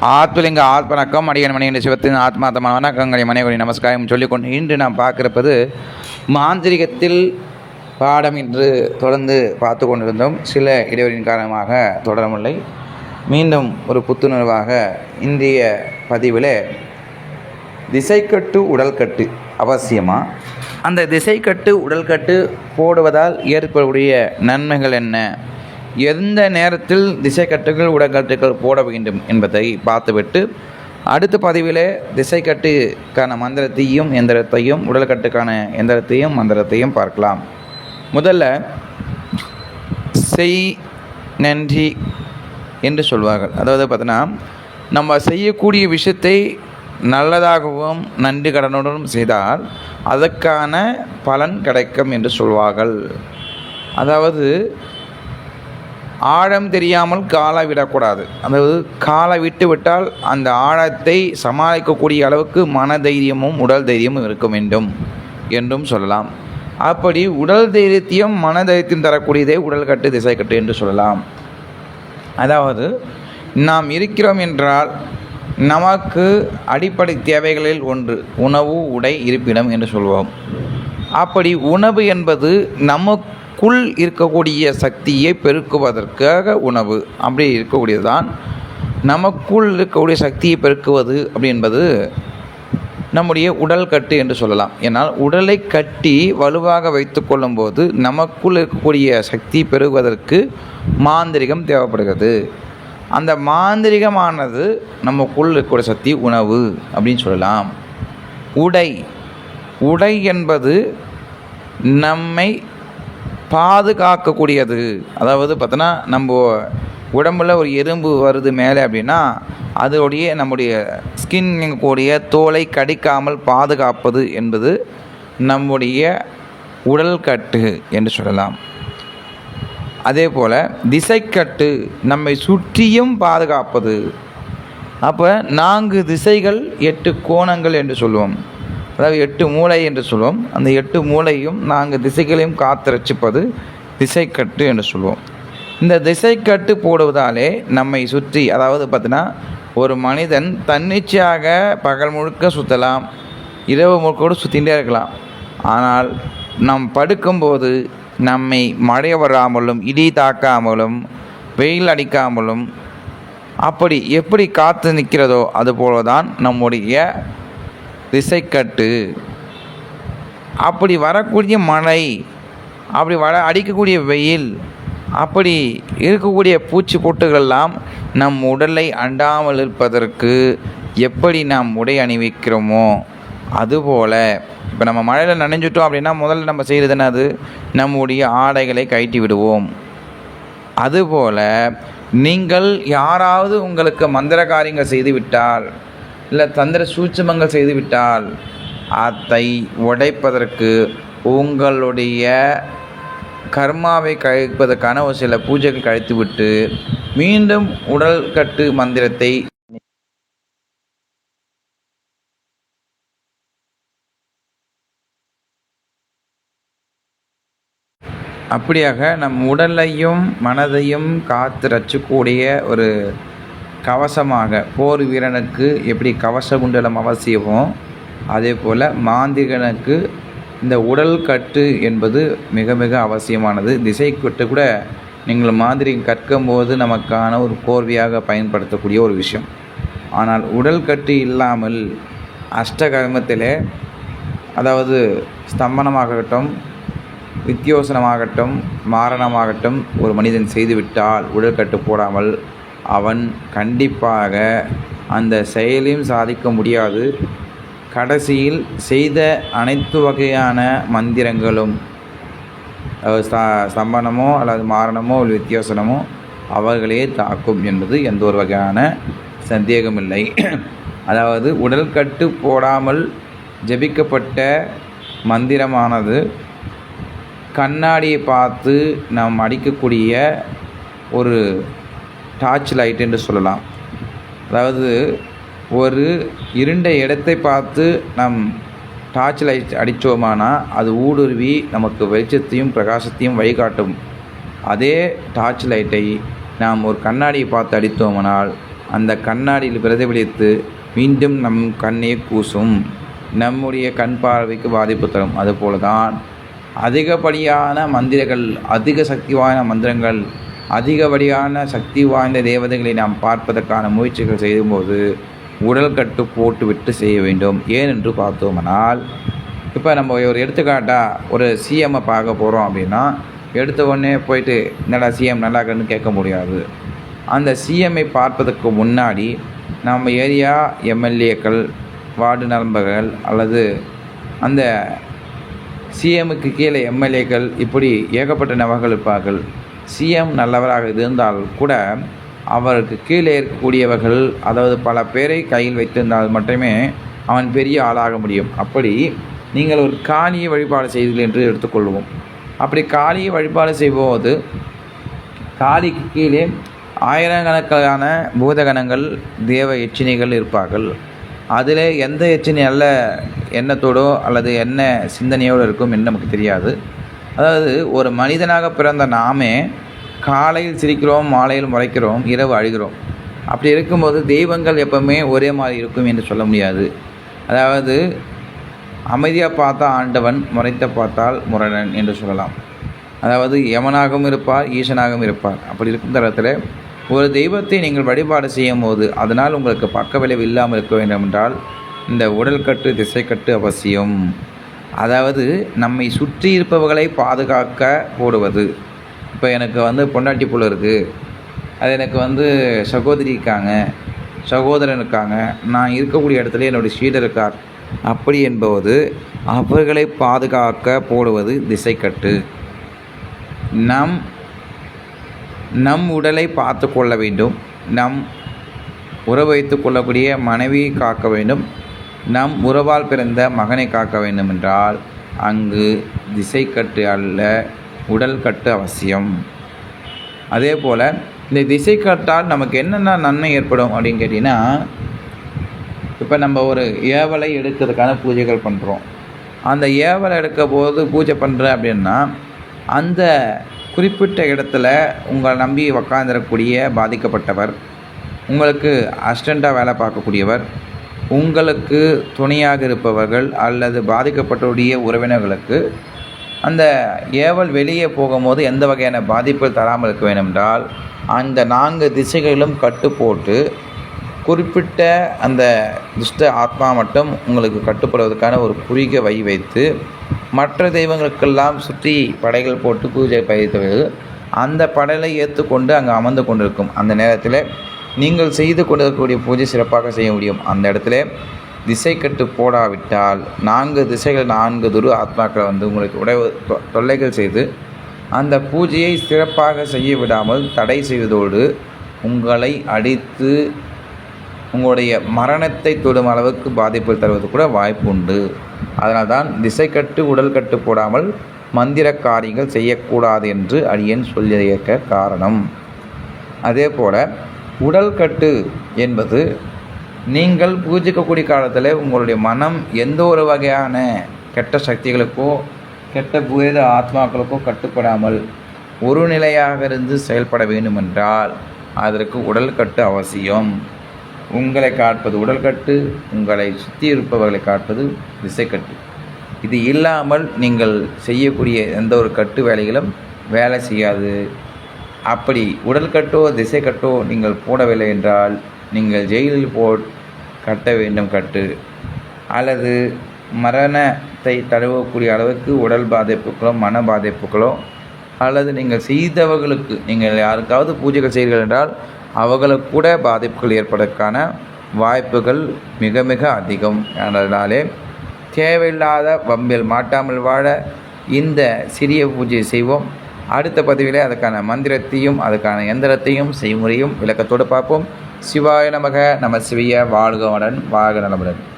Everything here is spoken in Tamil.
ஆத்துலிங்க ஆத்மணக்கம் அடியன் மணியின் சிவத்தின் ஆத்மாத்தமான வணக்கங்களை மனைவரி நமஸ்காரம் சொல்லிக்கொண்டு இன்று நாம் பார்க்கிறப்பது மாந்திரிகத்தில் பாடம் என்று தொடர்ந்து பார்த்து கொண்டிருந்தோம். சில இடைவெளியின் காரணமாக தொடரவில்லை. மீண்டும் ஒரு புத்துணர்வாக இந்திய பதிவில் திசைக்கட்டு உடல்கட்டு அவசியமா? அந்த திசைக்கட்டு உடல்கட்டு போடுவதால் ஏற்படக்கூடிய நன்மைகள் என்ன? எந்த நேரத்தில் திசைக்கட்டுகள் உடல்கட்டுகள் போட வேண்டும் என்பதை பார்த்துவிட்டு அடுத்த பதிவிலே திசைக்கட்டுக்கான மந்திரத்தையும் எந்திரத்தையும் உடல்கட்டுக்கான எந்திரத்தையும் மந்திரத்தையும் பார்க்கலாம். முதல்ல செய் நன்றி என்று சொல்வார்கள். அதாவது பார்த்தீங்கன்னா நம்ம செய்யக்கூடிய விஷயத்தை நல்லதாகவும் நன்றி கடனுடனும் செய்தால் அதற்கான பலன் கிடைக்கும் என்று சொல்வார்கள். அதாவது ஆழம் தெரியாமல் காலை விடக்கூடாது. அதாவது காலை விட்டு விட்டால் அந்த ஆழத்தை சமாளிக்கக்கூடிய அளவுக்கு மன தைரியமும் உடல் தைரியமும் இருக்க வேண்டும் என்றும் சொல்லலாம். அப்படி உடல் தைரியத்தையும் மன தைரியத்தையும் தரக்கூடியதே உடல் கட்டு திசை கட்டு என்று சொல்லலாம். அதாவது நாம் இருக்கிறோம் என்றால் நமக்கு அடிப்படை தேவைகளில் ஒன்று உணவு உடை இருப்பிடம் என்று சொல்வோம். அப்படி உணவு என்பது நமக்குள் இருக்கக்கூடிய சக்தியை பெருக்குவதற்காக உணவு. அப்படி இருக்கக்கூடியதுதான். நமக்குள் இருக்கக்கூடிய சக்தியை பெருக்குவது அப்படி என்பது நம்முடைய உடல் கட்டு என்று சொல்லலாம். ஏன்னால் உடலை கட்டி வலுவாக வைத்து கொள்ளும்போது நமக்குள் இருக்கக்கூடிய சக்தி பெருகுவதற்கு மாந்திரிகம் தேவைப்படுகிறது. அந்த மாந்திரிகமானது நமக்குள் இருக்கக்கூடிய சக்தி உணவு அப்படின்னு சொல்லலாம். உடை. உடை என்பது நம்மை பாதுகாக்கக்கூடியது. அதாவது பார்த்தோன்னா நம்ம உடம்புல ஒரு எறும்பு வருது மேலே அப்படின்னா அதோடைய நம்முடைய ஸ்கின் கூடிய தோலை கடிக்காமல் பாதுகாப்பது என்பது நம்முடைய உடல் கட்டு என்று சொல்லலாம். அதே போல் திசைக்கட்டு நம்மை சுற்றியும் பாதுகாப்பது. அப்போ நான்கு திசைகள் எட்டு கோணங்கள் என்று சொல்லுவோம். அதாவது எட்டு மூளை என்று சொல்லுவோம் அந்த எட்டு மூளையும் நாங்கள் திசைகளையும் காத்திரச்சிப்பது திசைக்கட்டு என்று சொல்லுவோம் இந்த திசைக்கட்டு போடுவதாலே நம்மை சுற்றி அதாவது பார்த்தீங்கன்னா ஒரு மனிதன் தன்னிச்சையாக பகல் முழுக்க சுற்றலாம் இரவு முழுக்கோடு கூட சுற்றிகிட்டே இருக்கலாம். ஆனால் நாம் படுக்கும்போது நம்மை மழை வராமலும் இடி தாக்காமலும் வெயில் அடிக்காமலும் அப்படி எப்படி காத்து நிற்கிறதோ அதுபோல தான் நம்முடைய திசைக்கட்டு. அப்படி வரக்கூடிய மழை அப்படி வர அடிக்கக்கூடிய வெயில் அப்படி இருக்கக்கூடிய பூச்சி பொட்டுகள்லாம் நம் உடலை அண்டாமல் இருப்பதற்கு எப்படி நாம் உடை அணிவிக்கிறோமோ அதுபோல் இப்போ நம்ம மழையில் நனைஞ்சிட்டோம் அப்படின்னா முதல்ல நம்ம செய்கிறது என்னது நம்முடைய ஆடைகளை கழட்டி விடுவோம். அதுபோல் நீங்கள் யாராவது உங்களுக்கு மந்திர காரியங்கள் செய்துவிட்டால் இல்லை தந்திர சூட்சமங்கள் செய்துவிட்டால் அதை உடைப்பதற்கு உங்களுடைய கர்மாவை கழிப்பதற்கான ஒரு சில பூஜைகள் கழித்துவிட்டு மீண்டும் உடல் கட்டு மந்திரத்தை அப்படியாக நம் உடலையும் மனதையும் காத்து ரச்சக்கூடிய ஒரு கவசமாக போர் வீரனுக்கு எப்படி கவச குண்டலம் அவசியமோ அதே போல் மாந்திரிகனுக்கு இந்த உடல் கட்டு என்பது மிக மிக அவசியமானது. திசை கட்டு கூட நீங்கள் மாதிரி கற்கும்போது நமக்கான ஒரு கோர்வையாக பயன்படுத்தக்கூடிய ஒரு விஷயம். ஆனால் உடல் கட்டு இல்லாமல் அஷ்டகர்மத்திலே அதாவது ஸ்தம்பனமாகட்டும் வித்தியோசனமாகட்டும் மாரணமாகட்டும் ஒரு மனிதன் செய்துவிட்டால் உடல் கட்டு போடாமல் அவன் கண்டிப்பாக அந்த செயலையும் சாதிக்க முடியாது. கடைசியில் செய்த அனைத்து வகையான மந்திரங்களும் ஸ்த ஸ்தம்பனமோ அல்லது மாரணமோ இல்லை வித்தியாசனமோ அவர்களே தாக்கும் என்பது எந்த ஒரு வகையான சந்தேகமில்லை. அதாவது உடல் கட்டு போடாமல் ஜபிக்கப்பட்ட மந்திரமானது கண்ணாடியை பார்த்து நாம் அடிக்கக்கூடிய ஒரு டார்ச் லைட் என்று சொல்லலாம். அதாவது ஒரு இருண்ட இடத்தை பார்த்து நம் டார்ச் லைட் அடித்தோமானா அது ஊடுருவி நமக்கு வெளிச்சத்தையும் பிரகாசத்தையும் வழிகாட்டும். அதே டார்ச் லைட்டை நாம் ஒரு கண்ணாடியை பார்த்து அடித்தோமானால் அந்த கண்ணாடியில் பிரதிபலித்து மீண்டும் நம் கண்ணை கூசும். நம்முடைய கண் பார்வைக்கு பாதிப்பு தரும். அதுபோல தான் அதிகப்படியான மந்திரங்கள் அதிக சக்தி வாய்ந்த மந்திரங்கள் அதிகப்படியான சக்தி வாய்ந்த தேவதைகளை நாம் பார்ப்பதற்கான முயற்சிகள் செய்யும்போது உடல் கட்டு போட்டுவிட்டு செய்ய வேண்டும். ஏனென்று பார்த்தோமானால் இப்போ நம்ம ஒரு எடுத்துக்காட்டாக ஒரு சிஎம்மை பார்க்க போகிறோம் அப்படின்னா எடுத்த உடனே போயிட்டு என்னடா சிஎம் நல்லா இருக்குன்னு கேட்க முடியாது. அந்த சிஎம்ஐ பார்ப்பதற்கு முன்னாடி நம்ம ஏரியா எம்எல்ஏக்கள் வார்டு நண்பர்கள் அல்லது அந்த சிஎம்முக்கு கீழே எம்எல்ஏக்கள் இப்படி ஏகப்பட்ட நபர்கள் இருப்பார்கள். சிஎம் நல்லவராக இருந்தால் கூட அவருக்கு கீழே இருக்கக்கூடியவர்கள் அதாவது பல பேரை கையில் வைத்திருந்தால் மட்டுமே அவன் பெரிய ஆளாக முடியும். அப்படி நீங்கள் ஒரு காளியை வழிபாடு செய்தீர்கள் என்று எடுத்துக்கொள்வோம். அப்படி காளியை வழிபாடு செய்யும்போது காளிக்கு கீழே ஆயிரக்கணக்கான பூதகணங்கள் தேவ எச்சினிகள் இருப்பார்கள். அதில் எந்த எச்சினி நல்ல எண்ணத்தோடோ அல்லது என்ன சிந்தனையோடு இருக்கும் என்று நமக்கு தெரியாது. அதாவது ஒரு மனிதனாக பிறந்த நாமே காலையில் சிரிக்கிறோம் மாலையில் முறைக்கிறோம் இரவு அழுகிறோம். அப்படி இருக்கும்போது தெய்வங்கள் எப்பவுமே ஒரே மாதிரி இருக்கும் என்று சொல்ல முடியாது. அதாவது அமைதியாக பார்த்தா ஆண்டவன் முறைத்த பார்த்தால் முரணன் என்று சொல்லலாம். அதாவது யமனாகவும் இருப்பார் ஈசனாகவும் இருப்பார். அப்படி இருக்கும் தரத்தில் ஒரு தெய்வத்தை நீங்கள் வழிபாடு செய்யும் போது அதனால் உங்களுக்கு பக்க விளைவு இல்லாமல் இருக்க வேண்டும் என்றால் இந்த உடல்கட்டு திசைக்கட்டு அவசியம். அதாவது நம்மை சுற்றி இருப்பவர்களை பாதுகாக்க போடுவது இப்போ எனக்கு வந்து பொண்டாட்டி புள்ள இருக்குது அது எனக்கு வந்து சகோதரி இருக்காங்க. சகோதரன் இருக்காங்க. நான் இருக்கக்கூடிய இடத்துல என்னுடைய சீடர் இருக்கார். அப்படி என்பது அவர்களை பாதுகாக்க போடுவது திசைக்கட்டு. நம் நம் உடலை பார்த்து கொள்ள வேண்டும். நம் உறவு வைத்து கொள்ளக்கூடிய மனைவியை காக்க வேண்டும். நம் உறவால் பிறந்த மகனை காக்க வேண்டுமென்றால் அங்கு திசைக்கட்டு அல்ல உடல் கட்டு அவசியம். அதே போல் இந்த திசைக்கட்டால் நமக்கு என்னென்ன நன்மை ஏற்படும் அப்படின்னு கேட்டிங்கன்னா இப்போ நம்ம ஒரு ஏவலை எடுக்கிறதுக்கான பூஜைகள் பண்ணுறோம் அந்த ஏவலை எடுக்க போது பூஜை பண்ணுறேன் அப்படின்னா அந்த குறிப்பிட்ட இடத்துல உங்களை நம்பி உக்காந்துடக்கூடிய பாதிக்கப்பட்டவர் உங்களுக்கு அசிஸ்டண்ட்டாக வேலை பார்க்கக்கூடியவர் உங்களுக்கு துணையாக இருப்பவர்கள் அல்லது பாதிக்கப்பட்டவுடைய உறவினர்களுக்கு அந்த ஏவல் வெளியே போகும்போது எந்த வகையான பாதிப்பு தராமல் இருக்க வேண்டுமென்றால் அந்த நான்கு திசைகளிலும் கட்டு போட்டு குறிப்பிட்ட அந்த துஷ்ட ஆத்மா மட்டும் உங்களுக்கு கட்டுப்படுவதற்கான ஒரு குறுகிய வை வைத்து மற்ற தெய்வங்களுக்கெல்லாம் சுற்றி படைகள் போட்டு பூஜை பயிர்த்தவர்கள் அந்த படலை ஏற்றுக்கொண்டு அங்கே அமர்ந்து கொண்டிருக்கும் அந்த நேரத்தில் நீங்கள் செய்து கொண்டிருக்கக்கூடிய பூஜை சிறப்பாக செய்ய முடியும். அந்த இடத்துல திசை கட்டு போடாவிட்டால் நான்கு திசைகள் நான்கு துரு ஆத்மாக்களை வந்து உங்களுக்கு உடைய தொ- தொல்லைகள் செய்து அந்த பூஜையை சிறப்பாக செய்ய விடாமல் தடை செய்வதோடு உங்களை அடித்து உங்களுடைய மரணத்தை தொடும் அளவுக்கு பாதிப்பு தருவது கூட வாய்ப்பு உண்டு. அதனால் தான் திசை கட்டு உடல் கட்டு போடாமல் மந்திர காரியங்கள் செய்யக்கூடாது என்று அடியன் சொல்லியிருக்க காரணம். அதே போல் உடல் கட்டு என்பது நீங்கள் பூஜிக்கக்கூடிய காலத்தில் உங்களுடைய மனம் எந்த ஒரு வகையான கெட்ட சக்திகளுக்கோ கெட்ட பூத ஆத்மாக்களுக்கோ கட்டுப்படாமல் ஒரு நிலையாக இருந்து செயல்பட வேண்டுமென்றால் அதற்கு உடல் கட்டு அவசியம். உங்களை காட்பது உடல் கட்டு உங்களை சுற்றி இருப்பவர்களை காட்பது திசைக்கட்டு. இது இல்லாமல் நீங்கள் செய்யக்கூடிய எந்த ஒரு கட்டு வேலைகளும் வேலை செய்யாது. அப்படி உடல் கட்டோ திசை கட்டோ நீங்கள் போடவில்லை என்றால் நீங்கள் ஜெயிலில் போ கட்ட வேண்டும் கட்டு. அல்லது மரணத்தை தழுவக்கூடிய அளவுக்கு உடல் பாதிப்புகளோ மன பாதிப்புகளோ அல்லது நீங்கள் செய்தவர்களுக்கு நீங்கள் யாருக்காவது பூஜைகள் செய்கிறீர்கள் என்றால் அவர்களுக்கு கூட பாதிப்புகள் ஏற்பதற்கான வாய்ப்புகள் மிக மிக அதிகம். அதனாலே தேவையில்லாத வம்பில் மாட்டாமல் வாழ இந்த சிறிய பூஜை செய்வோம். அடுத்த பதிவிலே அதுக்கான மந்திரத்தையும் அதுக்கான எந்திரத்தையும் செய்முறையும் விளக்கத்தோடு பார்ப்போம். சிவாய நமக நம சிவிய வாழ்கவனுடன் வாழ்க நலமுடன்.